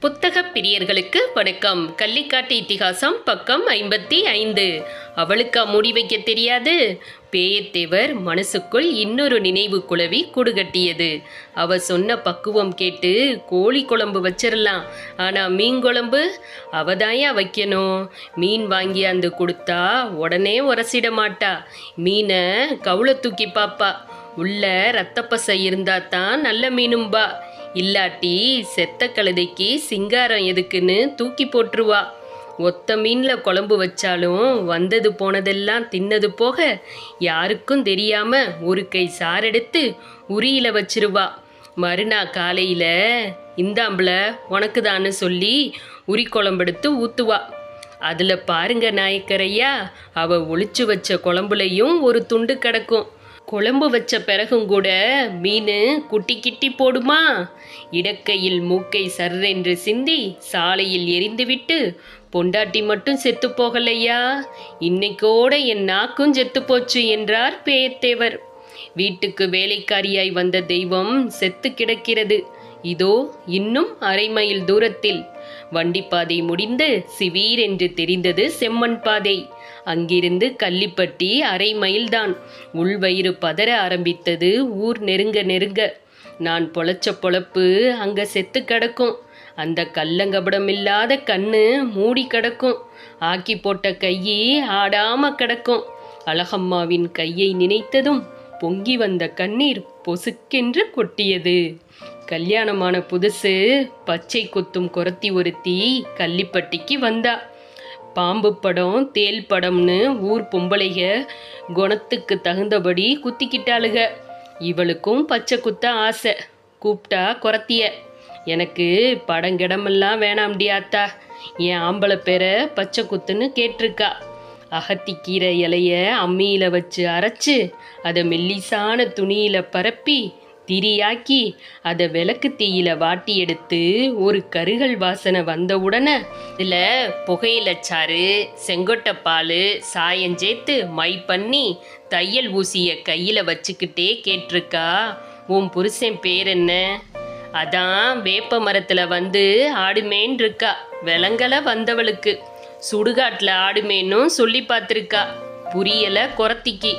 புத்தக பிரியர்களுக்கு வணக்கம். கள்ளிக்காட்டு இத்திகாசம் பக்கம் ஐம்பத்தி ஐந்து. அவளுக்கா மூடி வைக்க தெரியாது. பேயத்தேவர் மனசுக்குள் இன்னொரு நினைவு குழவி குடுகட்டியது. அவ சொன்ன பக்குவம் கேட்டு கோழி குழம்பு வச்சிடலாம் ஆனால் மீன் குழம்பு? அவதாயா வைக்கணும். மீன் வாங்கி அந்த கொடுத்தா உடனே உரசிட மாட்டா. மீனை கவுளை தூக்கி பாப்பா. உள்ள ரத்தப்பசை இருந்தா தான் நல்ல மீனும்பா இல்லாட்டி செத்த கழுதைக்கு சிங்காரம் எதுக்குன்னு தூக்கி போட்டுருவா. ஒத்த மீனில் குழம்பு வச்சாலும் வந்தது போனதெல்லாம் தின்னது போக யாருக்கும் தெரியாம ஒரு கை சாரெடுத்து உரியில வச்சிருவா. மறுநாள் காலையில் இந்தாம்பள உனக்குதான்னு சொல்லி உரி குழம்பெடுத்து ஊற்றுவா அதில் பாருங்க நாயக்கரையா அவள் ஒழிச்சு வச்ச குழம்புலையும் ஒரு துண்டு கிடக்கும். குழம்பு வச்ச பிறகும் கூட மீன் குட்டி கிட்டி போடுமா? இடக்கையில் மூக்கை சர்ரென்று சிந்தி சாலையில் எரிந்துவிட்டு பொண்டாட்டி மட்டும் செத்து போகலையா? இன்னைக்கோட என் நாக்கும் செத்து போச்சு என்றார் பேயத்தேவர். வீட்டுக்கு வேலைக்காரியாய் வந்த தெய்வம் செத்து கிடக்கிறது. இதோ இன்னும் அரை மைல் தூரத்தில். வண்டிப்பாதை முடிந்து சிவீர் என்று தெரிந்தது செம்மண் பாதை. அங்கிருந்து கள்ளிப்பட்டி அரை மைல்தான். உள்வயிறு பதற ஆரம்பித்தது. ஊர் நெருங்க நெருங்க. நான் பொழைச்ச பொழப்பு அங்க செத்து கிடக்கும். அந்த கள்ளங்கபடம் இல்லாத கண்ணு மூடி கிடக்கும். ஆக்கி போட்ட கையை ஆடாம கிடக்கும். அழகம்மாவின் கையை நினைத்ததும் பொங்கி வந்த கண்ணீர் பொசுக்கென்று கொட்டியது. கல்யாணமான புதுசு பச்சை கொத்தும் குரத்தி ஒருத்தி கள்ளிப்பட்டிக்கு வந்தா. பாம்பு படம் தேல் படம்னு ஊர் பொம்பளைக குணத்துக்கு தகுந்தபடி குத்திக்கிட்டாளுக. இவளுக்கும் பச்சை குத்த ஆசை. கூப்பிட்டா குறத்திய எனக்கு படங்கிடமெல்லாம் வேணாம்டியாத்தா என் ஆம்பளை பேரை பச்சை குத்துன்னு கேட்டிருக்கா. அகத்திக்கீரை இலைய அம்மியில் வச்சு அரைச்சு அதை மெல்லிசான துணியில் பரப்பி திரியாக்கி அதை விளக்கு தீயில வாட்டி எடுத்து ஒரு கருகல் வாசனை வந்த உடனே இதில் புகையில சாறு செங்கொட்டை பால் சாயம் சேர்த்து மை பண்ணி தையல் ஊசிய கையில் வச்சுக்கிட்டே கேட்டிருக்கா. உன் புருஷன் பேர் என்ன? அதான் வேப்ப மரத்தில் வந்து ஆடுமேன் இருக்கா விலங்கல வந்தவளுக்கு. சுடுகாட்டில் ஆடுமேன்னும் சொல்லி பார்த்துருக்கா. புரியலை குரத்திக்கு.